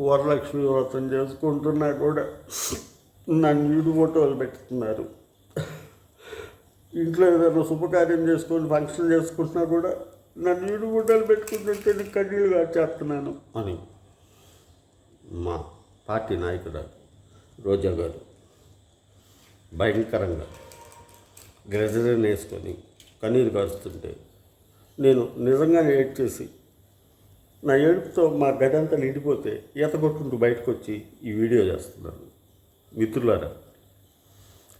వరలక్ష్మి వ్రతం చేసుకుంటున్నా కూడా నన్ను వీడు ఫోటోలు పెట్టుతున్నారు. ఇంట్లో ఏదైనా శుభకార్యం చేసుకొని ఫంక్షన్ చేసుకుంటున్నా కూడా నన్ను వీడు ఫోటోలు పెట్టుకుంటుంటే నేను కన్నీళ్ళు కాచేస్తున్నాను అని మా పార్టీ నాయకురాలు రోజా గారు భయంకరంగా గ్రెజరీని వేసుకొని కన్నీరు కారుస్తుంటే నేను నిజంగానే ఏడ్ చేసి నా ఏడుపుతో మా గదంతా నిండిపోతే ఈత కొట్టుకుంటూ బయటకు వచ్చి ఈ వీడియో చేస్తున్నాను. మిత్రులారా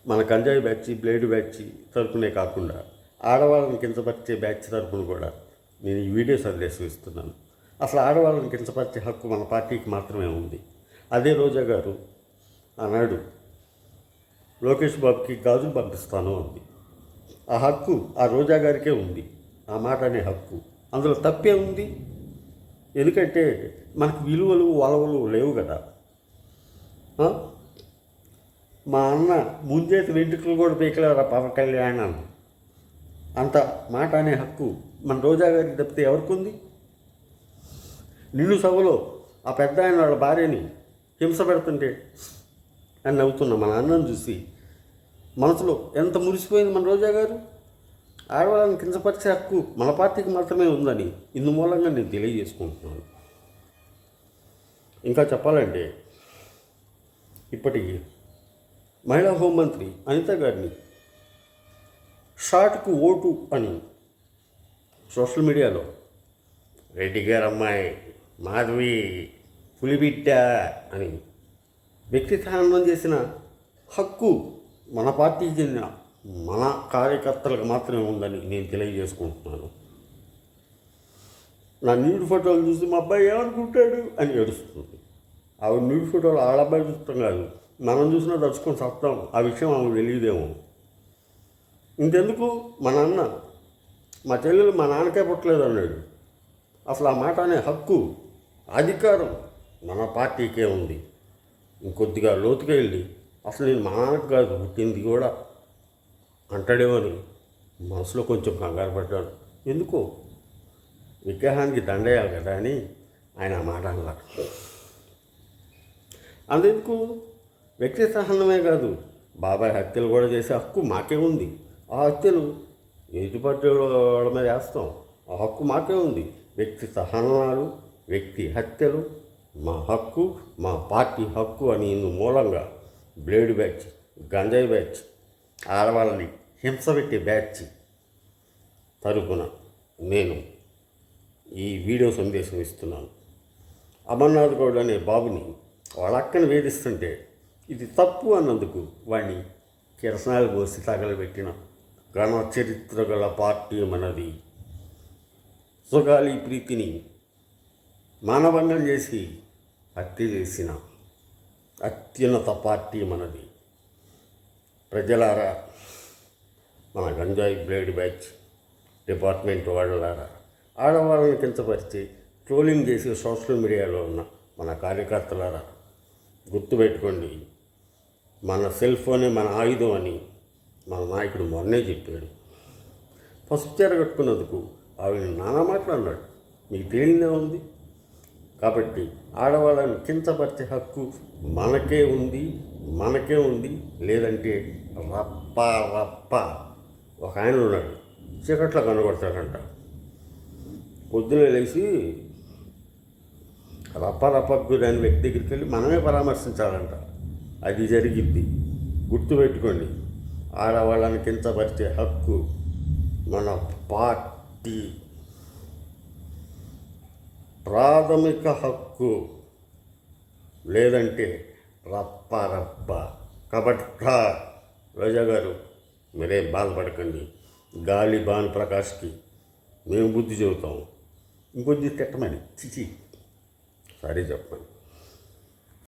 మన కంజాయి బ్యాచ్ బ్లేడ్ బ్యాచ్ తరపునే కాకుండా ఆడవాళ్ళని కించపరిచే బ్యాచ్ తరపున కూడా నేను ఈ వీడియో సందేశం ఇస్తున్నాను. అసలు ఆడవాళ్ళని కించపరిచే హక్కు మన పార్టీకి మాత్రమే ఉంది. అదే రోజా గారు ఆనాడు లోకేష్ బాబుకి గాజులు పంపిస్తాను అంది. ఆ హక్కు ఆ రోజా గారికే ఉంది. ఆ మాట అనే హక్కు అందులో తప్పే ఉంది? ఎందుకంటే మనకు విలువలు వలవలు లేవు కదా. మా అన్న ముందేతి వెంట్రుకలు కూడా పీకలేరా పవన్ కళ్యాణ్ అన్న? అంత మాట అనే హక్కు మన రోజా గారికి తప్పితే ఎవరికి ఉంది? నిన్ను సభలో ఆ పెద్ద ఆయన వాళ్ళ భార్యని హింస పెడుతుంటే అని నవ్వుతున్న మన అన్నం చూసి మనసులో ఎంత మురిసిపోయింది మన రోజా గారు? ఆడవాళ్ళని కించపరిచే హక్కు మన పార్టీకి మాత్రమే ఉందని ఇందు మూలంగా నేను తెలియజేసుకుంటున్నాను. ఇంకా చెప్పాలంటే ఇప్పటికి మహిళా హోంమంత్రి అనిత గారిని షార్ట్కు ఓటు అని సోషల్ మీడియాలో రెడ్డి గారు అమ్మాయి మాధవి పులిబిట్ట అని వ్యక్తిత్వం చేసిన హక్కు మన పార్టీకి చెందిన మన కార్యకర్తలకు మాత్రమే ఉందని నేను తెలియజేసుకుంటున్నాను. నా న్యూడ్ ఫోటోలు చూసి మా అబ్బాయి ఏమనుకుంటాడు? అని ఏడుస్తుంది. ఆవిడ న్యూడ్ ఫోటోలు ఆడ అబ్బాయి చూస్తాం కాదు మనం చూసినా దడుచుకొని చస్తాం ఆ విషయం ఆమెకు తెలియదేమో. ఇంకెందుకు? మా నాన్న మా చెల్లెలు మా నాన్నకే పుట్టలేదు అన్నాడు అసలు ఆ మాట అనే హక్కు అధికారం మన పార్టీకే ఉంది. ఇంకొద్దిగా లోతుకెళ్ళి వెళ్ళి అసలు నేను మా నాన్నకు కాదు పుట్టింది కూడా అంటాడేమో అని మనసులో కొంచెం కంగారు పడ్డాను. ఎందుకో? విగ్రహానికి దండేయాలి కదా అని ఆయన ఆ మాట అన్నారు. అంతెందుకు? వ్యక్తి సహనమే కాదు. బాబాయ్ హత్యలు కూడా చేసే హక్కు మాకే ఉంది. ఆ హత్యలు ఎదుపడ్డ వాళ్ళ మీద వేస్తాం. ఆ హక్కు మాకే ఉంది. వ్యక్తి సహనాలు వ్యక్తి హత్యలు మా హక్కు మా పార్టీ హక్కు అని ఇందు మూలంగా బ్లేడ్ బ్యాచ్ గంజాయి బ్యాచ్ ఆడవాళ్ళని హింసవెట్టి బ్యాచ్ తరపున నేను ఈ వీడియో సందేశం ఇస్తున్నాను. అమర్నాథ్ గౌడ్ అనే బాబుని వాళ్ళక్కని వేధిస్తుంటే ఇది తప్పు అన్నందుకు వాడిని కిరసనాలు పోసి తగలబెట్టిన ఘన చరిత్ర గల పార్టీ మనది. సుగాలి ప్రీతిని మానభంగం చేసి హత్య చేసిన అత్యున్నత పార్టీ మనది. ప్రజలారా మన గంజాయి బ్లేడ్ బ్యాచ్ డిపార్ట్మెంట్ వాళ్ళలారా. ఆడవాళ్ళని కించపరిచి ట్రోలింగ్ చేసి సోషల్ మీడియాలో ఉన్న మన కార్యకర్తలారా గుర్తుపెట్టుకోండి. మన సెల్ ఫోనే మన ఆయుధం అని మన నాయకుడు మొన్నే చెప్పాడు. పసుపు చీర కట్టుకున్నందుకు ఆవిడ నానా మాట్లాడినాడు. మీకు తెలియదే ఉంది. కాబట్టి ఆడవాళ్ళని కించపరిచే హక్కు మనకే ఉంది మనకే ఉంది. లేదంటే రప్ప రప్ప ఒక ఆయన ఉన్నాడు చీకట్లో కనబడతాడంట. పొద్దున లేచి రప్ప రప్పకు దాని వ్యక్తి దగ్గరికి వెళ్ళి మనమే పరామర్శించాలంట. అది జరిగిద్ది. గుర్తుపెట్టుకోండి ఆడవాళ్ళని కించపరిచే హక్కు? మన పార్టీ ప్రాథమిక హక్కు లేదంటే రప్ప రప్ప. కబట్ట రోజా గారు మీరేం బాధపడకండి. గాలి భాను ప్రకాష్కి మేము బుద్ధి చెబుతాం. ఇంకొద్ది తిట్టమని. చిచి సరే చెప్పమని